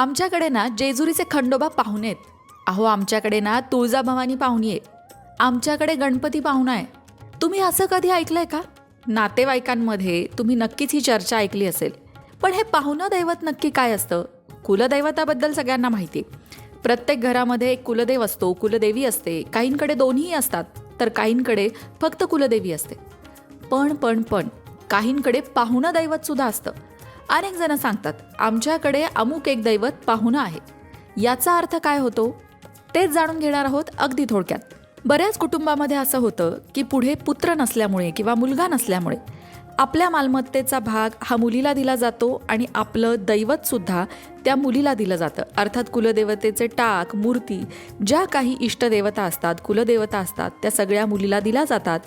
आमच्याकडे ना जेजुरीचे खंडोबा पाहुणे आहेत अहो आमच्याकडे ना तुळजाभवानी पाहुणी आहे आमच्याकडे गणपती पाहुणा आहे तुम्ही असं कधी ऐकलंय का? नातेवाईकांमध्ये तुम्ही नक्कीच ही चर्चा ऐकली असेल. पण हे पाहुणं दैवत नक्की काय असतं? कुलदैवताबद्दल सगळ्यांना माहिती. प्रत्येक घरामध्ये एक कुलदेव असतो कुलदेवी असते. काहींकडे दोन्ही असतात तर काहींकडे फक्त कुलदेवी असते. पण पण पण काहींकडे पाहुणं दैवत सुद्धा असतं. अनेक जण सांगतात आमच्याकडे अमुक एक दैवत पाहुणं आहे. याचा अर्थ काय होतो? तेच जाणून घेणार आहोत अगदी थोडक्यात. बऱ्याच कुटुंबामध्ये असं होतं की पुढे पुत्र नसल्यामुळे किंवा मुलगा नसल्यामुळे आपल्या मालमत्तेचा भाग हा मुलीला दिला जातो आणि आपलं दैवतसुद्धा त्या मुलीला दिलं जातं. अर्थात कुलदेवतेचे टाक मूर्ती ज्या काही इष्टदेवता असतात कुलदेवता असतात त्या सगळ्या मुलीला दिल्या जातात.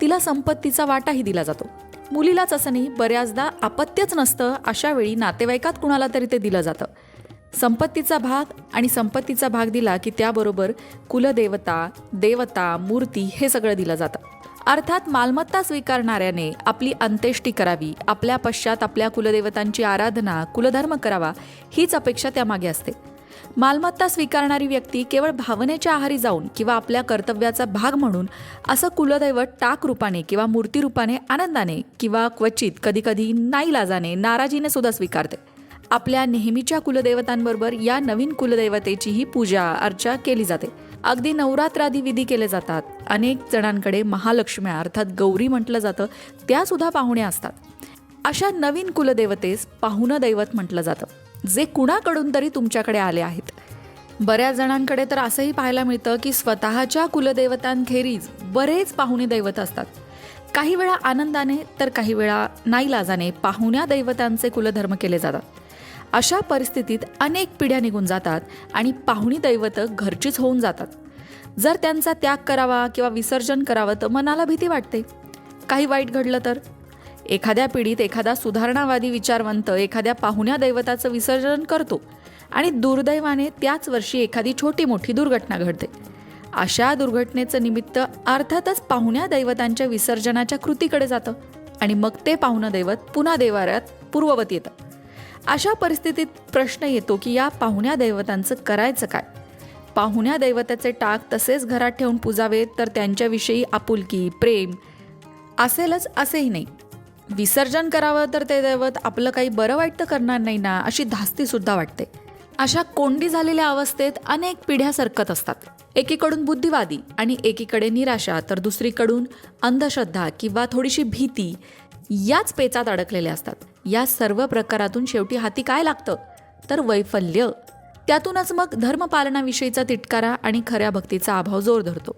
तिला संपत्तीचा वाटाही दिला जातो. मुलीलाच असं नाही बऱ्याचदा अपत्यच नसतं अशा वेळी नातेवाईकात कुणाला तरी ते दिलं जातं. संपत्तीचा भाग आणि संपत्तीचा भाग दिला की त्याबरोबर कुलदेवता देवता मूर्ती हे सगळं दिलं जातं. अर्थात मालमत्ता स्वीकारणाऱ्याने आपली अंत्येष्टी करावी आपल्या पश्चात आपल्या कुलदेवतांची आराधना कुलधर्म करावा हीच अपेक्षा त्यामागे असते. मालमत्ता स्वीकारणारी व्यक्ती केवळ भावनेच्या आहारी जाऊन किंवा आपल्या कर्तव्याचा भाग म्हणून असं कुलदैवत टाक रूपाने किंवा मूर्तीरूपाने आनंदाने किंवा क्वचित कधीकधी नाईलाजाने नाराजीने सुद्धा स्वीकारते. आपल्या नेहमीच्या कुलदैवतांबरोबर या नवीन कुलदैवतेचीही पूजा अर्चा केली जाते. अगदी नवरात्रादी विधी केले जातात. अनेक जणांकडे महालक्ष्म्या अर्थात गौरी म्हटलं जातं त्या सुद्धा पाहुण्या असतात. अशा नवीन कुलदेवतेस पाहुणं दैवत म्हटलं जातं. जे कुणाकडून तरी तुमच्याकडे आले आहेत. बऱ्याच जणांकडे तर असंही पाहायला मिळतं की स्वतःच्या कुलदेवतांखेरीज बरेच पाहुणे दैवत असतात. काही वेळा आनंदाने तर काही वेळा नाईलाजाने पाहुण्या दैवतांचे कुलधर्म केले जातात. अशा परिस्थितीत अनेक पिढ्या निघून जातात आणि पाहुणी दैवतं घरचीच होऊन जातात. जर त्यांचा त्याग करावा किंवा विसर्जन करावं तर मनाला भीती वाटते. काही वाईट घडलं तर? एखाद्या पिढीत एखादा सुधारणावादी विचारवंत एखाद्या पाहुण्या दैवताचं विसर्जन करतो आणि दुर्दैवाने त्याच वर्षी एखादी छोटी मोठी दुर्घटना घडते. अशा दुर्घटनेचं निमित्त अर्थातच पाहुण्या दैवतांच्या विसर्जनाच्या कृतीकडे जातं आणि मग ते पाहुणं दैवत पुन्हा देवाऱ्यात पूर्ववत येतं. अशा परिस्थितीत प्रश्न येतो की या पाहुण्या दैवतांचं करायचं काय? पाहुण्या दैवताचे टाक तसेच घरात ठेवून पुजावेत तर त्यांच्याविषयी आपुलकी प्रेम असेलच असेही नाही. विसर्जन करावं तर ते दैवत आपलं काही बरं वाईट तर करणार नाही ना अशी धास्ती सुद्धा वाटते. अशा कोंडी झालेल्या अवस्थेत अनेक पिढ्या सरकत असतात. एकीकडून बुद्धिवादी आणि एकीकडे निराशा तर दुसरीकडून अंधश्रद्धा किंवा थोडीशी भीती याच पेचात अडकलेल्या असतात. या सर्व प्रकारातून शेवटी हाती काय लागतं? तर वैफल्य. त्यातूनच मग धर्मपालनाविषयीचा तिटकारा आणि खऱ्या भक्तीचा अभाव जोर धरतो.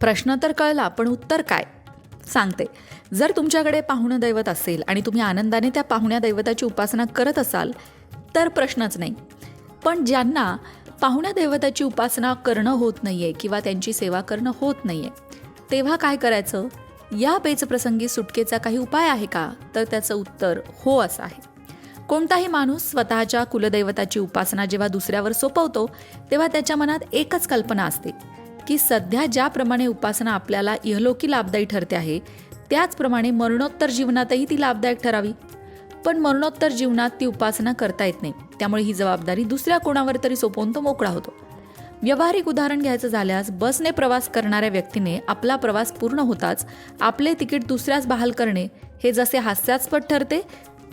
प्रश्न तर कळला पण उत्तर काय? सांगते. जर तुमच्याकडे पाहुणं दैवत असेल आणि तुम्ही आनंदाने त्या पाहुण्या दैवताची उपासना करत असाल तर प्रश्नच नाही. पण ज्यांना पाहुण्या दैवताची उपासना करणं होत नाहीये किंवा त्यांची सेवा करणं होत नाहीये तेव्हा काय करायचं? या पेचप्रसंगी सुटकेचा काही उपाय आहे का? तर त्याचं उत्तर हो असं आहे. कोणताही माणूस स्वतःच्या कुलदैवताची उपासना जेव्हा दुसऱ्यावर सोपवतो तेव्हा त्याच्या मनात एकच कल्पना असते. की सध्या ज्याप्रमाणे उपासना आपल्याला इहलोकी लाभदायी ठरते आहे त्याचप्रमाणे मरणोत्तर जीवनातही ती लाभदायक ठरावी. पण मरणोत्तर जीवनात ती उपासना करता येत नाही त्यामुळे ही जबाबदारी दुसऱ्या कोणावर तरी सोपवून तो मोकळा होतो. व्यावहारिक उदाहरण घ्यायचं झाल्यास बसने प्रवास करणाऱ्या व्यक्तीने आपला प्रवास पूर्ण होताच आपले तिकीट दुसऱ्याच बहाल करणे हे जसे हास्यास्पद ठरते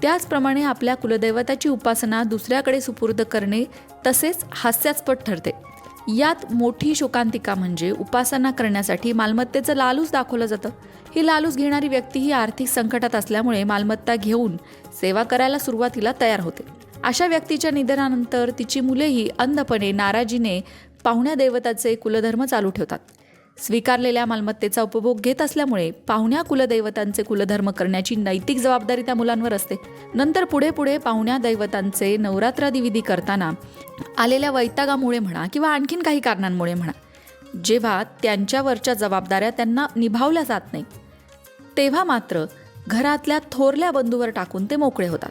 त्याचप्रमाणे आपल्या कुलदैवताची उपासना दुसऱ्याकडे सुपूर्द करणे तसेच हास्यास्पद ठरते. यात मोठी शोकांतिका म्हणजे उपासना करण्यासाठी मालमत्तेचं लालूच दाखवलं जातं. ही लालूच घेणारी व्यक्ती ही आर्थिक संकटात असल्यामुळे मालमत्ता घेऊन सेवा करायला सुरुवातीला तयार होते. अशा व्यक्तीच्या निधनानंतर तिची मुलेही अंधपणे नाराजीने पाहुण्या दैवताचे कुलधर्म चालू ठेवतात. स्वीकारलेल्या मालमत्तेचा उपभोग घेत असल्यामुळे पाहुण्या कुलदैवतांचे कुलधर्म करण्याची नैतिक जबाबदारी त्या मुलांवर असते. नंतर पुढे पुढे पाहुण्या दैवतांचे नवरात्रादी विधी करताना आलेल्या वैतागामुळे म्हणा किंवा आणखीन काही कारणांमुळे म्हणा जेव्हा त्यांच्यावरच्या जबाबदाऱ्या त्यांना निभावल्या जात नाही तेव्हा मात्र घरातल्या थोरल्या बंधूवर टाकून ते मोकळे होतात.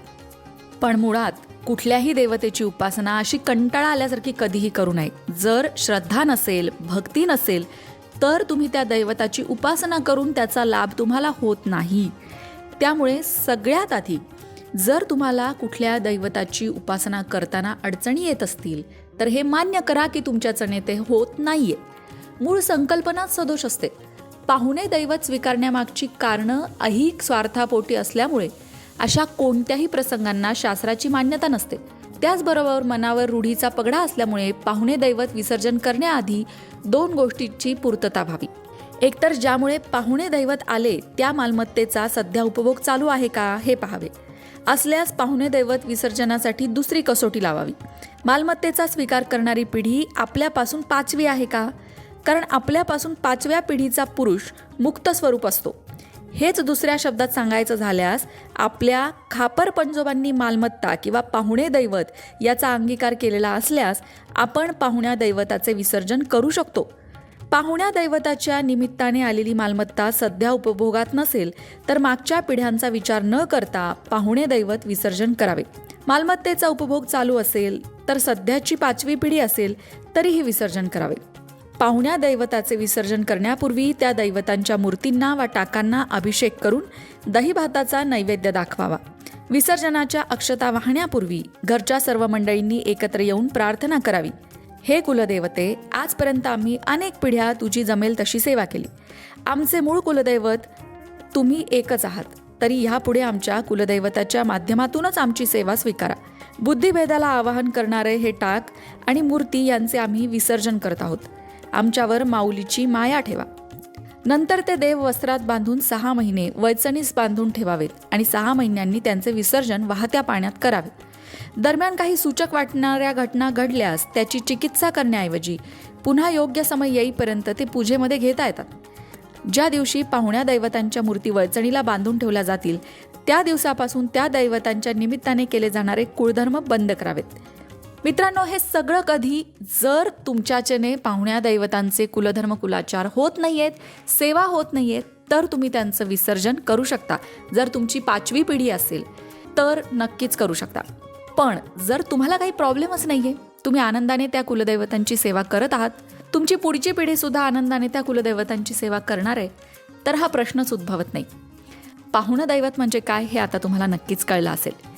पण मुळात कुठल्याही देवतेची उपासना अशी कंटाळा आल्यासारखी कधीही करू नये. जर श्रद्धा नसेल भक्ती नसेल तर तुम्ही त्या दैवताची उपासना करून त्याचा लाभ तुम्हाला होत नाही. त्यामुळे सगळ्यात आधी जर तुम्हाला कुठल्या दैवताची उपासना करताना अडचणी येत असतील तर हे मान्य करा की तुमच्याचने ते होत नाहीये. मूळ संकल्पनाच सदोष असते. पाहुणे दैवत स्वीकारण्यामागची कारणं अहिक स्वार्थापोटी असल्यामुळे अशा कोणत्याही प्रसंगांना शास्त्राची मान्यता नसते. त्याचबरोबर मनावर रूढीचा पगडा असल्यामुळे पाहुणे दैवत विसर्जन करण्याआधी दोन गोष्टींची पूर्तता व्हावी. एकतर ज्यामुळे पाहुणे दैवत आले त्या मालमत्तेचा सध्या उपभोग चालू आहे का हे पाहावे. असल्यास पाहुणे दैवत विसर्जनासाठी दुसरी कसोटी लावावी. मालमत्तेचा स्वीकार करणारी पिढी आपल्यापासून पाचवी आहे का? कारण आपल्यापासून पाचव्या पिढीचा पुरुष मुक्त स्वरूप असतो. हेच दुसऱ्या शब्दात सांगायचं झाल्यास आपल्या खापर पंजोबांनी मालमत्ता किंवा पाहुणे दैवत याचा अंगीकार केलेला असल्यास आपण पाहुण्या दैवताचे विसर्जन करू शकतो. पाहुण्या दैवताच्या निमित्ताने आलेली मालमत्ता सध्या उपभोगात नसेल तर मागच्या पिढ्यांचा विचार न करता पाहुणे दैवत विसर्जन करावे. मालमत्तेचा उपभोग चालू असेल तर सध्याची पाचवी पिढी असेल तरीही विसर्जन करावे. पाहुण्या दैवताचे विसर्जन करण्यापूर्वी त्या दैवतांच्या मूर्तींना वा टाकांना अभिषेक करून दहीभाताचा नैवेद्य दाखवावा. विसर्जनाच्या अक्षता वाहण्यापूर्वी घरच्या सर्व मंडळींनी एकत्र येऊन प्रार्थना करावी. हे कुलदेवते आजपर्यंत आम्ही अनेक पिढ्या तुझी जमेल तशी सेवा केली. आमचे मूळ कुलदैवत तुम्ही एकच आहात. तरी ह्यापुढे आमच्या कुलदैवताच्या माध्यमातूनच आमची सेवा स्वीकारा. बुद्धिभेदाला आवाहन करणारे हे टाक आणि मूर्ती यांचे आम्ही विसर्जन करत आहोत. आमच्यावर माऊलीची माया ठेवा. नंतर ते देव वस्त्रात बांधून सहा महिने वैचणीस बांधून ठेवावेत आणि सहा महिन्यांनी त्यांचे विसर्जन वाहत्या पाण्यात करावे. दरम्यान काही सूचक वाटणाऱ्या घटना घडल्यास त्याची चिकित्सा करण्याऐवजी पुन्हा योग्य समय येईपर्यंत ते पूजेमध्ये घेता येतात. ज्या दिवशी पाहुण्या दैवतांच्या मूर्ती वळचणीला बांधून ठेवल्या जातील त्या दिवसापासून त्या दैवतांच्या निमित्ताने केले जाणारे कुळधर्म बंद करावेत. मित्रांनो हे सगळं कधी जर तुमच्याचेने पाहुण्या दैवतांचे कुलधर्म कुलाचार होत नाहीयेत सेवा होत नाहीयेत तर तुम्ही त्यांचं विसर्जन करू शकता. जर तुमची पाचवी पिढी असेल तर नक्कीच करू शकता. पण जर तुम्हाला काही प्रॉब्लेमच नाहीये तुम्ही आनंदाने त्या कुलदैवतांची सेवा करत आहात तुमची पुढची पिढी सुद्धा आनंदाने त्या कुलदैवतांची सेवा करणार आहे तर हा प्रश्नच उद्भवत नाही. पाहुणं दैवत म्हणजे काय हे आता तुम्हाला नक्कीच कळलं असेल.